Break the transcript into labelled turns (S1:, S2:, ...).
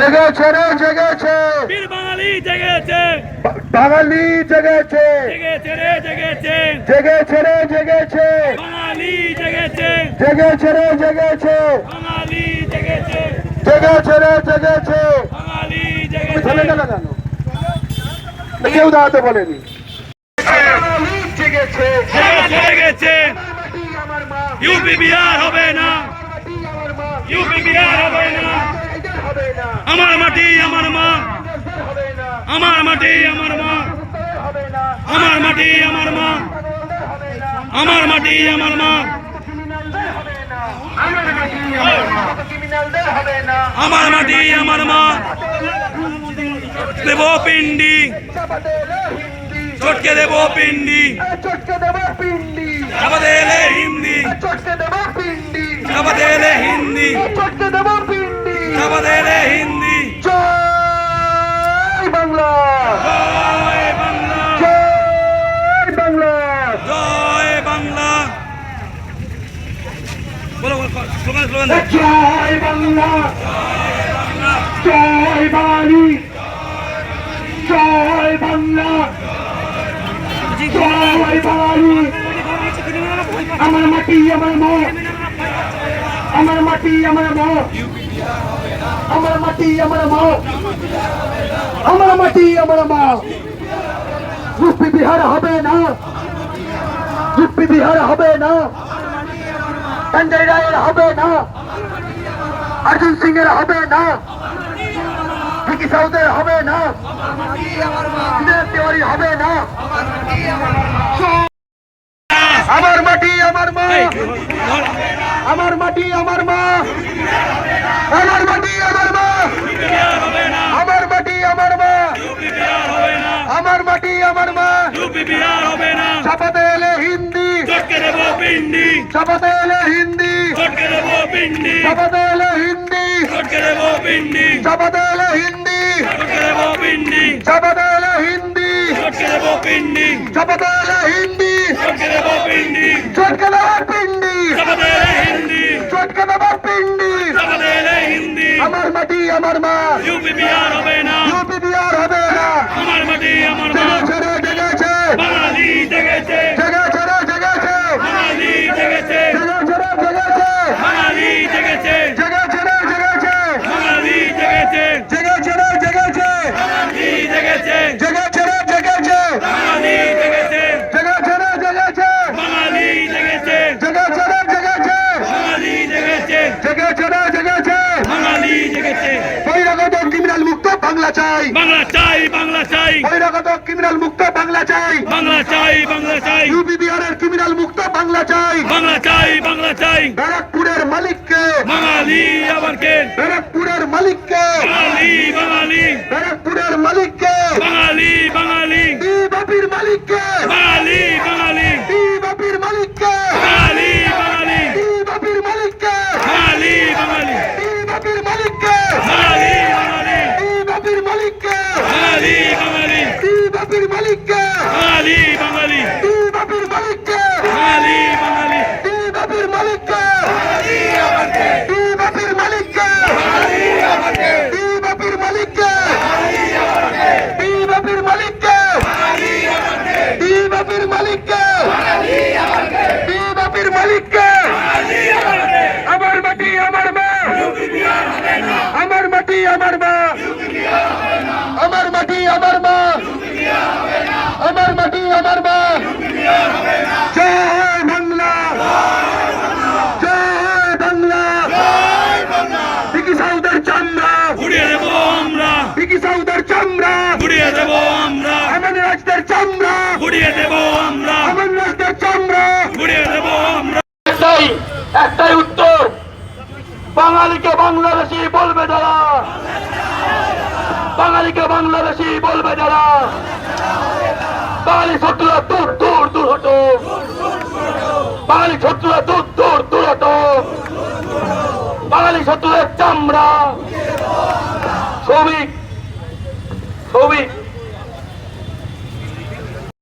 S1: জেগেছে রে জেগেছে।
S2: বীর বাঙালি জেগেছে।
S1: বাঙালি জেগেছে।
S2: জেগেছে রে জেগেছে।
S1: জেগেছে রে জেগেছে।
S2: বাঙালি জেগেছে।
S1: জেগেছে রে জেগেছে।
S2: বাঙালি জেগেছে।
S1: জেগেছে রে জেগেছে।
S2: বাঙালি জেগেছে।
S1: কেউ দাঁড়াতে বলেনি। জেগেছে।
S2: জেগেছে ইউপি বিহার হবে না। ইউপি বিহার হবে না। আমার মাটি আমার মা। আমার মাটি আমার মা। আমার মাটি আমার মা। আমার মাটি আমার মা।
S1: আমার মাটি আমার মা।
S2: দেব পিন্ডি। চটকে দেব পিন্ডি।
S1: বলো
S2: স্লোগান স্লোগান।
S1: জয় বাংলা, জয় বাঙালি, জয় বাংলা, জয় বাঙালি। আমার মাটি, আমার মা আমার মাটি, আমার মা আমার মাটি, আমার মা আমার মাটি, আমার মা ইউপি বিহার হবে না। ইউপি বিহার হবে না। সঞ্জয় রায়ের হবে না অর্জুন সিং এর হবে না ভিকি সাউদের হবে না বিজয় তিওয়ারি হবে না আমার মাটি আমার মা
S2: এই, ধর।
S1: আমার মাটি আমার মা আমার মাটি আমার শপথে এলো হিন্দি শপথে এলো হিন্দি শপথে এলো হিন্দি শপথে এলো হিন্দি শপথে এলো চাই।
S2: বাংলা চাই বাংলা চাই।
S1: বহিরাগত ক্রিমিনাল মুক্ত বাংলা চাই।
S2: বাংলা চাই বাংলা চাই।
S1: ইউপি বিহারের ক্রিমিনাল মুক্ত বাংলা চাই।
S2: বাংলা চাই বাংলা চাই।
S1: ব্যারাকপুরের মালিককে।
S2: বাঙালি আবার কে?
S1: ব্যারাকপুরের মালিককে।
S2: বাঙালি বাঙালি।
S1: ব্যারাকপুরের মালিককে।
S2: বাঙালি বাঙালি।
S1: বাপির মালিককে। একটাই একটাই উত্তর। বাঙালিকে বাংলাদেশি বলবে যারা। বাঙালিকে বাংলাদেশি বলবে যারা। বাঙালি শত্রুরা দূর দূর দূর হতো। বাঙালি শত্রুরা দূর দূর দূর হতো। বাঙালি শত্রুরা চামড়া। ছবি ছবি